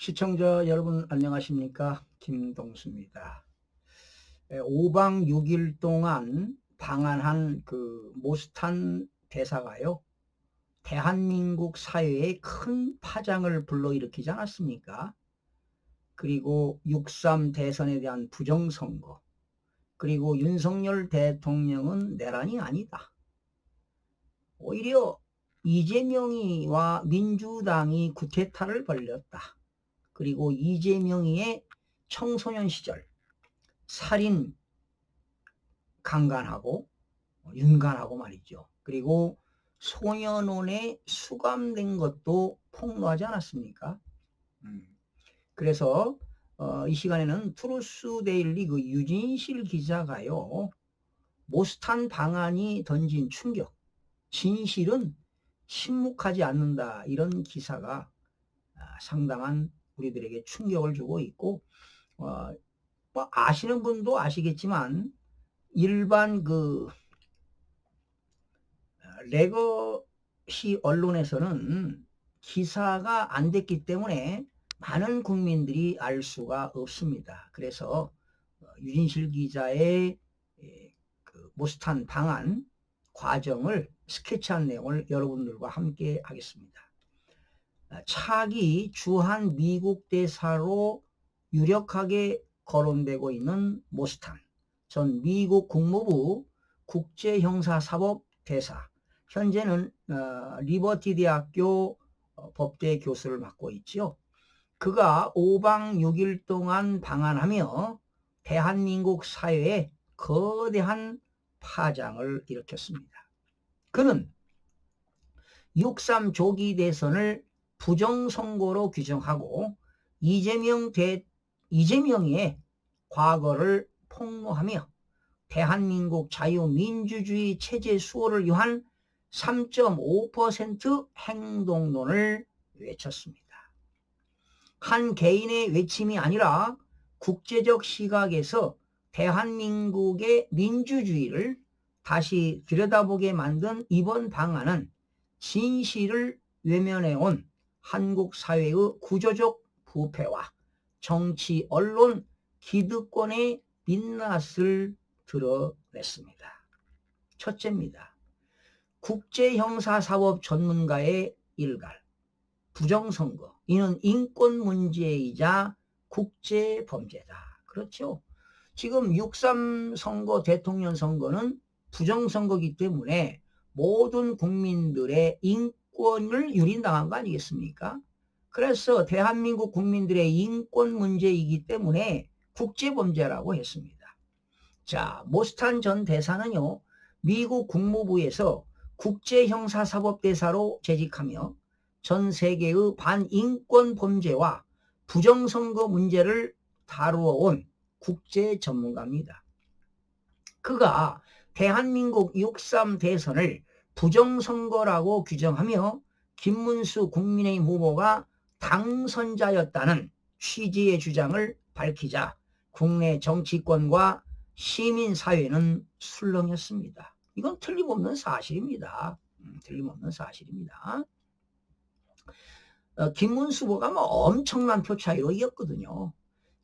시청자 여러분 안녕하십니까 김동수입니다. 5박 6일 동안 방한한 그 모스탄 대사가요 대한민국 사회에 큰 파장을 불러일으키지 않았습니까? 그리고 6.3 대선에 대한 부정선거 그리고 윤석열 대통령은 내란이 아니다. 오히려 이재명이와 민주당이 구태타를 벌렸다. 그리고 이재명이의 청소년 시절 살인 강간하고 윤간하고 말이죠. 그리고 소년원에 수감된 것도 폭로하지 않았습니까? 음. 그래서 어, 이 시간에는 트루스 데일리 그 유진실 기자가요. 모스탄 방안이 던진 충격, 진실은 침묵하지 않는다 이런 기사가 아, 상당한 우리들에게 충격을 주고 있고 어, 뭐 아시는 분도 아시겠지만 일반 그 레거시 언론에서는 기사가 안 됐기 때문에 많은 국민들이 알 수가 없습니다. 그래서 어, 유진실 기자의 그 모스탄 방안 과정을 스케치한 내용을 여러분들과 함께 하겠습니다. 차기 주한 미국 대사로 유력하게 거론되고 있는 모스탄 전 미국 국무부 국제형사사법 대사 현재는 어, 리버티 대학교 어, 법대 교수를 맡고 있죠. 그가 5박 6일 동안 방한하며 대한민국 사회에 거대한 파장을 일으켰습니다. 그는 6.3 조기 대선을 부정선거로 규정하고 이재명 대, 이재명의 과거를 폭로하며 대한민국 자유민주주의 체제 수호를 위한 3.5% 행동론을 외쳤습니다. 한 개인의 외침이 아니라 국제적 시각에서 대한민국의 민주주의를 다시 들여다보게 만든 이번 방안은 진실을 외면해온 한국 사회의 구조적 부패와 정치, 언론, 기득권의 민낯을 드러냈습니다. 첫째입니다. 국제형사사법 전문가의 일갈, 부정선거. 이는 인권 문제이자 국제범죄다. 그렇죠. 지금 6.3 선거, 대통령 선거는 부정선거기 때문에 모든 국민들의 인권 을 유린당한 거 아니겠습니까? 그래서 대한민국 국민들의 인권 문제이기 때문에 국제범죄라고 했습니다. 자, 모스탄 전 대사는요, 미국 국무부에서 국제형사사법대사로 재직하며 전 세계의 반인권 범죄와 부정선거 문제를 다루어 온 국제 전문가입니다. 그가 대한민국 6.3 대선을 부정선거라고 규정하며 김문수 국민의힘 후보가 당선자였다는 취지의 주장을 밝히자 국내 정치권과 시민사회는 술렁였습니다. 이건 틀림없는 사실입니다. 음, 틀림없는 사실입니다. 어, 김문수 후보가 뭐 엄청난 표 차이로 이겼거든요.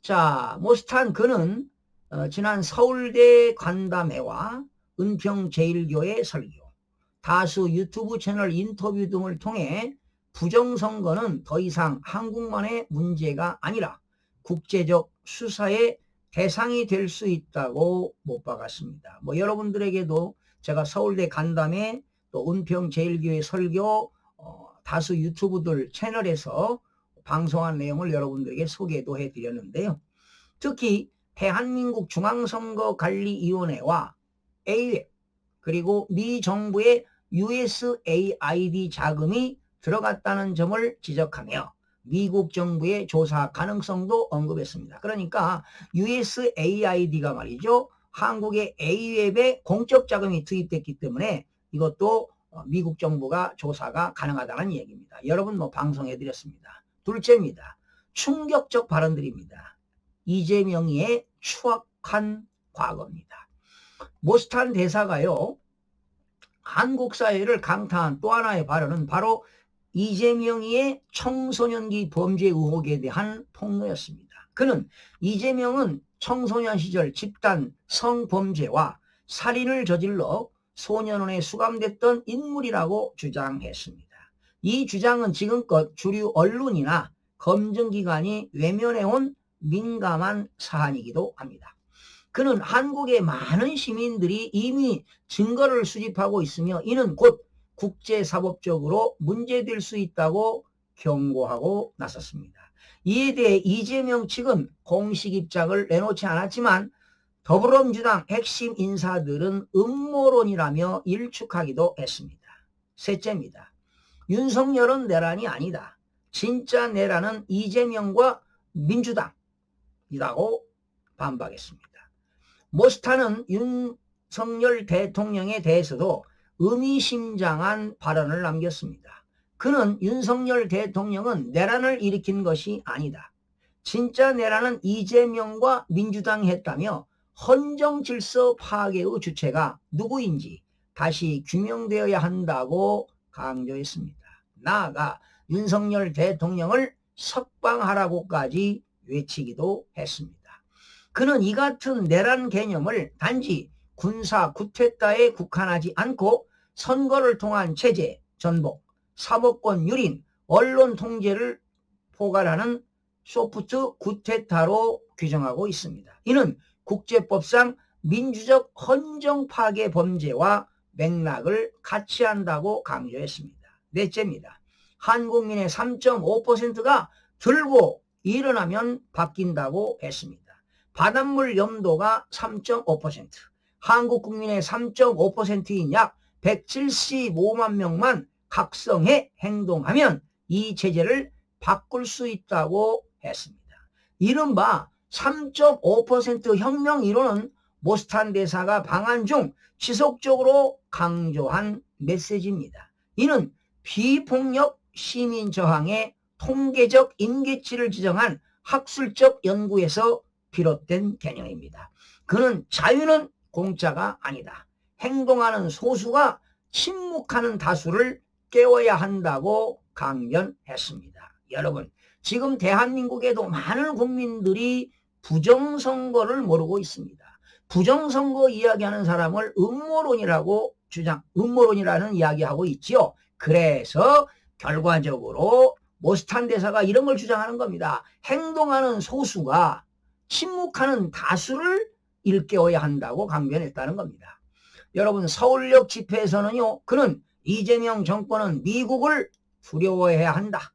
자, 모스탄 그는 어, 지난 서울대 관담회와 은평 제일교회 설교, 다수 유튜브 채널 인터뷰 등을 통해 부정선거는 더 이상 한국만의 문제가 아니라 국제적 수사의 대상이 될 수 있다고 못 박았습니다. 뭐 여러분들에게도 제가 서울대 간담회 또 은평 제일교회 설교 어, 다수 유튜브들 채널에서 방송한 내용을 여러분들에게 소개도 해드렸는데요. 특히 대한민국 중앙선거관리위원회와 AWEB 그리고 미 정부의 USAID 자금이 들어갔다는 점을 지적하며 미국 정부의 조사 가능성도 언급했습니다. 그러니까 USAID가 말이죠. 한국의 AWEB에 공적 자금이 투입됐기 때문에 이것도 어, 미국 정부가 조사가 가능하다는 얘기입니다. 여러분 뭐 방송해 드렸습니다. 둘째입니다. 충격적 발언들입니다. 이재명의 추악한 과거입니다. 모스탄 대사가요. 한국 사회를 강타한 또 하나의 발언은 바로 이재명이의 청소년기 범죄 의혹에 대한 폭로였습니다. 그는 이재명은 청소년 시절 집단 성범죄와 살인을 저질러 소년원에 수감됐던 인물이라고 주장했습니다. 이 주장은 지금껏 주류 언론이나 검증기관이 외면해온 민감한 사안이기도 합니다. 그는 한국의 많은 시민들이 이미 증거를 수집하고 있으며 이는 곧 국제사법적으로 문제될 수 있다고 경고하고 나섰습니다. 이에 대해 이재명 측은 공식 입장을 내놓지 않았지만 더불어민주당 핵심 인사들은 음모론이라며 일축하기도 했습니다. 셋째입니다. 윤석열은 내란이 아니다. 진짜 내란은 이재명과 민주당이라고 반박했습니다. 모스타는 윤석열 대통령에 대해서도 의미심장한 발언을 남겼습니다. 그는 윤석열 대통령은 내란을 일으킨 것이 아니다. 진짜 내란은 이재명과 민주당이 했다며 헌정 질서 파괴의 주체가 누구인지 다시 규명되어야 한다고 강조했습니다. 나아가 윤석열 대통령을 석방하라고까지 외치기도 했습니다. 그는 이 같은 내란 개념을 단지 군사 구태타에 국한하지 않고 선거를 통한 체제, 전복, 사법권 유린, 언론 통제를 포괄하는 소프트 구태타로 규정하고 있습니다. 이는 국제법상 민주적 헌정 파괴 범죄와 맥락을 같이 한다고 강조했습니다. 넷째입니다. 한국민의 3.5%가 들고 일어나면 바뀐다고 했습니다. 바닷물 염도가 3.5%, 한국 국민의 3.5%인 약 175만 명만 각성해 행동하면 이 체제를 바꿀 수 있다고 했습니다. 이른바 3.5% 혁명 이론은 모스탄 대사가 방한 중 지속적으로 강조한 메시지입니다. 이는 비폭력 시민 저항의 통계적 임계치를 지정한 학술적 연구에서 비롯된 개념입니다. 그는 자유는 공짜가 아니다. 행동하는 소수가 침묵하는 다수를 깨워야 한다고 강변했습니다. 여러분, 지금 대한민국에도 많은 국민들이 부정선거를 모르고 있습니다. 부정선거 이야기하는 사람을 음모론이라고 주장, 음모론이라는 이야기하고 있지요. 그래서 결과적으로 모스탄 대사가 이런 걸 주장하는 겁니다. 행동하는 소수가 침묵하는 다수를 일깨워야 한다고 강변했다는 겁니다. 여러분 서울역 집회에서는요. 그는 이재명 정권은 미국을 두려워해야 한다.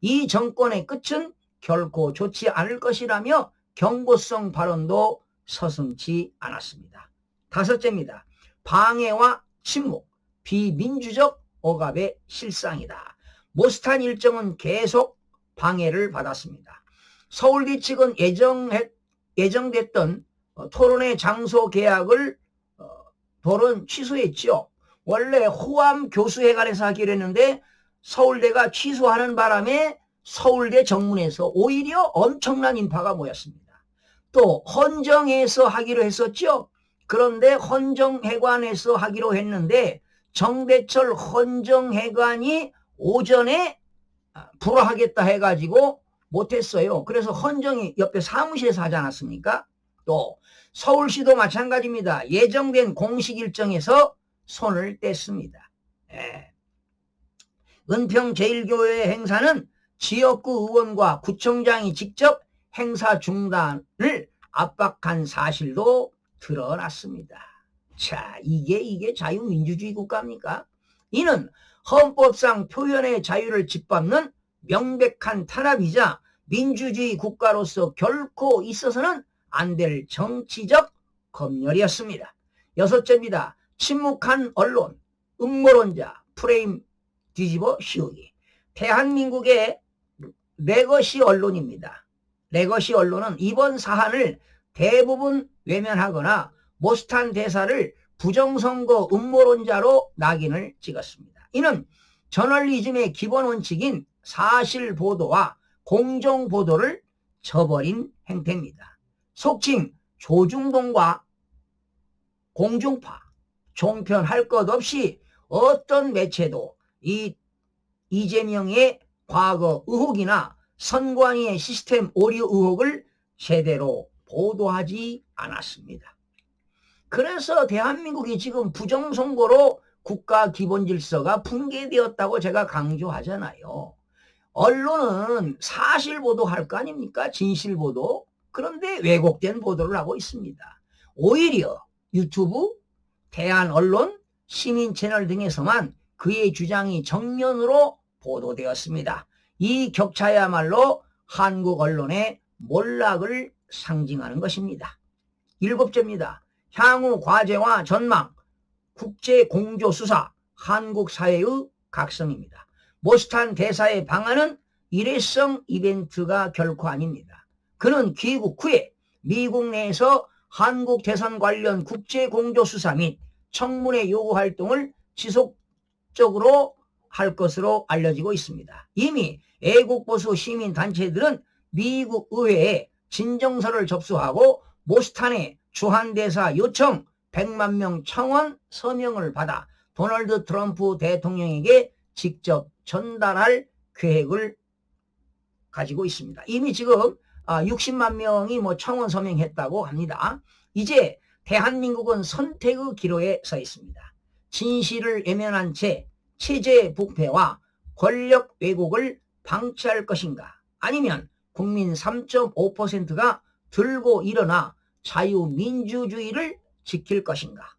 이 정권의 끝은 결코 좋지 않을 것이라며 경고성 발언도 서슴지 않았습니다. 다섯째입니다. 방해와 침묵, 비민주적 억압의 실상이다. 모스탄 일정은 계속 방해를 받았습니다. 서울대 측은 예정했, 예정됐던 어, 토론회 장소 계약을 어, 토론 취소했죠. 원래 호암 교수회관에서 하기로 했는데 서울대가 취소하는 바람에 서울대 정문에서 오히려 엄청난 인파가 모였습니다. 또 헌정에서 하기로 했었죠. 그런데 헌정회관에서 하기로 했는데 정대철 헌정회관이 오전에 아, 불허하겠다 해가지고 못했어요. 그래서 헌정이 옆에 사무실에서 하지 않았습니까? 또 서울시도 마찬가지입니다. 예정된 공식 일정에서 손을 뗐습니다. 예. 은평 제일교회 행사는 지역구 의원과 구청장이 직접 행사 중단을 압박한 사실도 드러났습니다. 자, 이게 이게 자유민주주의 국가입니까? 이는 헌법상 표현의 자유를 짓밟는 명백한 탄압이자 민주주의 국가로서 결코 있어서는 안 될 정치적 검열이었습니다. 여섯째입니다. 침묵한 언론, 음모론자, 프레임 뒤집어 씌우기. 대한민국의 레거시 언론입니다. 레거시 언론은 이번 사안을 대부분 외면하거나 모스탄 대사를 부정선거 음모론자로 낙인을 찍었습니다. 이는 저널리즘의 기본 원칙인 사실 보도와 공정 보도를 저버린 행태입니다. 속칭 조중동과 공중파, 종편할 것 없이 어떤 매체도 이 이재명의 과거 의혹이나 선관위의 시스템 오류 의혹을 제대로 보도하지 않았습니다. 그래서 대한민국이 지금 부정선거로 국가 기본 질서가 붕괴되었다고 제가 강조하잖아요. 언론은 사실 보도할 거 아닙니까? 진실 보도. 그런데 왜곡된 보도를 하고 있습니다. 오히려 유튜브, 대한 언론, 시민 채널 등에서만 그의 주장이 정면으로 보도되었습니다. 이 격차야말로 한국 언론의 몰락을 상징하는 것입니다. 일곱째입니다. 향후 과제와 전망, 국제 공조 수사, 한국 사회의 각성입니다. 모스탄 대사의 방안은 일회성 이벤트가 결코 아닙니다. 그는 귀국 후에 미국 내에서 한국 대선 관련 국제 공조 수사 및 청문회 요구 활동을 지속적으로 할 것으로 알려지고 있습니다. 이미 애국 보수 시민 단체들은 미국 의회에 진정서를 접수하고 모스탄의 주한 대사 요청 100만 명 청원 서명을 받아 도널드 트럼프 대통령에게 직접 전달할 계획을 가지고 있습니다. 이미 지금 60만 아, 명이 뭐 청원 서명했다고 합니다. 이제 대한민국은 선택의 기로에 서 있습니다. 진실을 외면한 채 체제 부패와 권력 왜곡을 방치할 것인가 아니면 국민 3.5%가 들고 일어나 자유민주주의를 지킬 것인가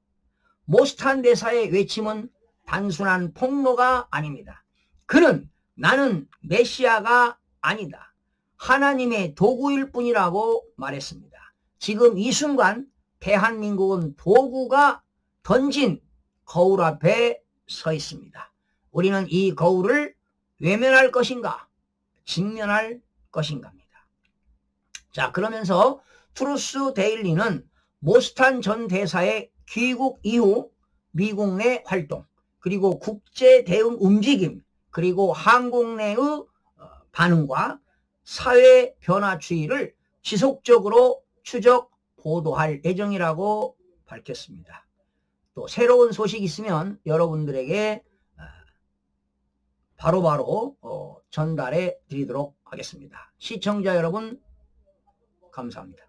모스탄 대사의 외침은 단순한 폭로가 아닙니다. 그는 나는 메시아가 아니다. 하나님의 도구일 뿐이라고 말했습니다. 지금 이 순간 대한민국은 도구가 던진 거울 앞에 서 있습니다. 우리는 이 거울을 외면할 것인가? 직면할 것인가입니다. 자, 그러면서 트루스 데일리는 모스탄 전 대사의 귀국 이후 미국 내 활동, 그리고 국제 대응 움직임, 그리고 한국 내의 어, 반응과 사회 변화 추이를 지속적으로 추적 보도할 예정이라고 밝혔습니다. 또 새로운 소식 있으면 여러분들에게 어, 바로바로 어, 전달해 드리도록 하겠습니다. 시청자 여러분 감사합니다.